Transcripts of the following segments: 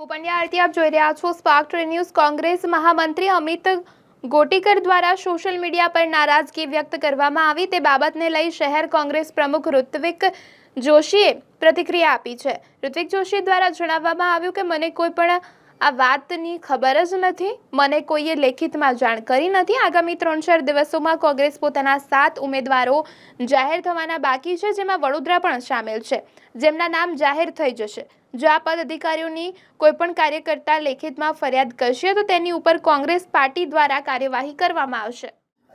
હું પંડ્યા આપ જોઈ રહ્યા છો સ્પાર્ક ન્યૂઝ કોંગ્રેસ મહામંત્રી અમિત ગોટીકર દ્વારા સોશિયલ મીડિયા પર નારાજગી વ્યક્ત કરવામાં આવી. તે બાબતને લઈ શહેર કોંગ્રેસ પ્રમુખ ઋત્વિક જોશીએ પ્રતિક્રિયા આપી છે. ઋત્વિક જોશી દ્વારા જણાવવામાં આવ્યું કે, મને કોઈ પણ આ વાતની ખબર જ નથી. મને કોઈએ લેખિતમાં જાણ કરી નથી. આગામી ત્રણ ચાર દિવસોમાં કોંગ્રેસ પોતાના સાત ઉમેદવારો જાહેર થવાના બાકી છે, જેમાં વડોદરા પણ સામેલ છે. જેમના નામ જાહેર થઈ જશે. જો આ પદ અધિકારીઓની કોઈપણ કાર્યકર્તા લેખિતમાં ફરિયાદ કરશે, તો તેની ઉપર કોંગ્રેસ પાર્ટી દ્વારા કાર્યવાહી કરવામાં આવશે.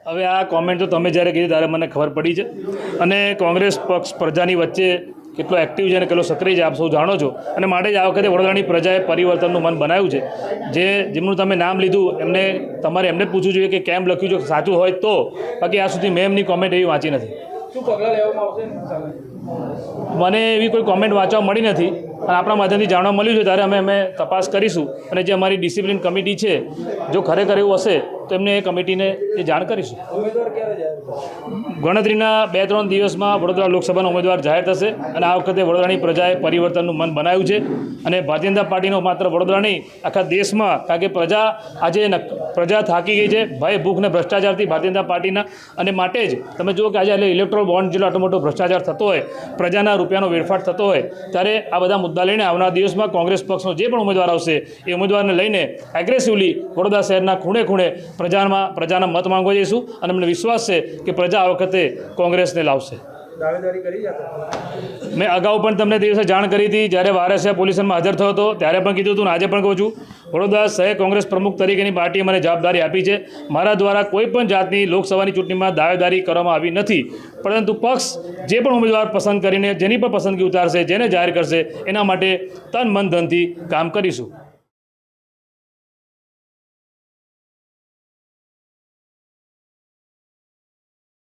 હવે આ કોમેન્ટ તો તમે જ્યારે કીધી ત્યારે મને ખબર પડી છે. અને કોંગ્રેસ પક્ષ પ્રજાની વચ્ચે કેટલો એક્ટિવ છે અને કેટલો સક્રિય છે આપ સૌ જાણો છો. અને માટે જ આ વખતે વડોદરાની પ્રજાએ પરિવર્તનનું મન બનાવ્યું છે. જે જેમનું તમે નામ લીધું એમને તમારે એમને પૂછવું જોઈએ કે કેમ લખ્યું છે સાચું હોય તો. બાકી આ સુધી મેં એમની કોમેન્ટ એવી વાંચી નથી. મને એવી કોઈ કોમેન્ટ વાંચવા મળી નથી. અને આપણા માધ્યમથી જાણવા મળ્યું છે ત્યારે અમે અમે તપાસ કરીશું. અને જે અમારી ડિસિપ્લિન કમિટી છે જો ખરેખર એવું હશે તો એમને કમિટીને એ જાણ કરીશું ગણતરીના બે ત્રણ દિવસમાં વડોદરા લોકસભાના ઉમેદવાર જાહેર થશે અને આ વખતે વડોદરાની પ્રજાએ પરિવર્તનનું મન બનાવ્યું છે અને ભારતીય જનતા પાર્ટીનો માત્ર વડોદરા નહીં, આખા દેશમાં, કારણ કે પ્રજા આજે પ્રજા થાકી ગઈ છે, ભય, ભૂખ અને ભ્રષ્ટાચારથી ભારતીય જનતા પાર્ટીના અને માટે જ. તમે જુઓ કે આજે ઇલેક્ટ્રોલ બોન્ડ જેટલો આટલો મોટો ભ્રષ્ટાચાર થતો હોય, પ્રજાના રૂપિયાનો વેડફાટ થતો હોય, ત્યારે આ બધા મુદ્દા લઈને આવનાર દિવસમાં કોંગ્રેસ પક્ષનો જે પણ ઉમેદવાર આવશે, એ ઉમેદવારને લઈને એગ્રેસિવલી વડોદરા શહેરના ખૂણે ખૂણે પ્રજામાં પ્રજાના મત માંગવા જઈશું અને અમને વિશ્વાસ છે કે પ્રજા આ વખતે કોંગ્રેસને લાવશે. દાવેદારી કરી મેં અગાઉ પણ તમને તે દિવસે જાણ કરી હતી જ્યારે વારસિયા પોલીસમાં હાજર થયો હતો ત્યારે પણ કીધું હતું અને આજે પણ કહું છું વડોદરા શહેર કોંગ્રેસ પ્રમુખ તરીકેની પાર્ટીએ મને જવાબદારી આપી છે. મારા દ્વારા કોઈપણ જાતની લોકસભાની ચૂંટણીમાં દાવેદારી કરવામાં આવી નથી. પરંતુ પક્ષ જે પણ ઉમેદવાર પસંદ કરીને જેની પણ પસંદગી ઉતારશે જેને જાહેર કરશે એના માટે તન મન ધનથી કામ કરીશું.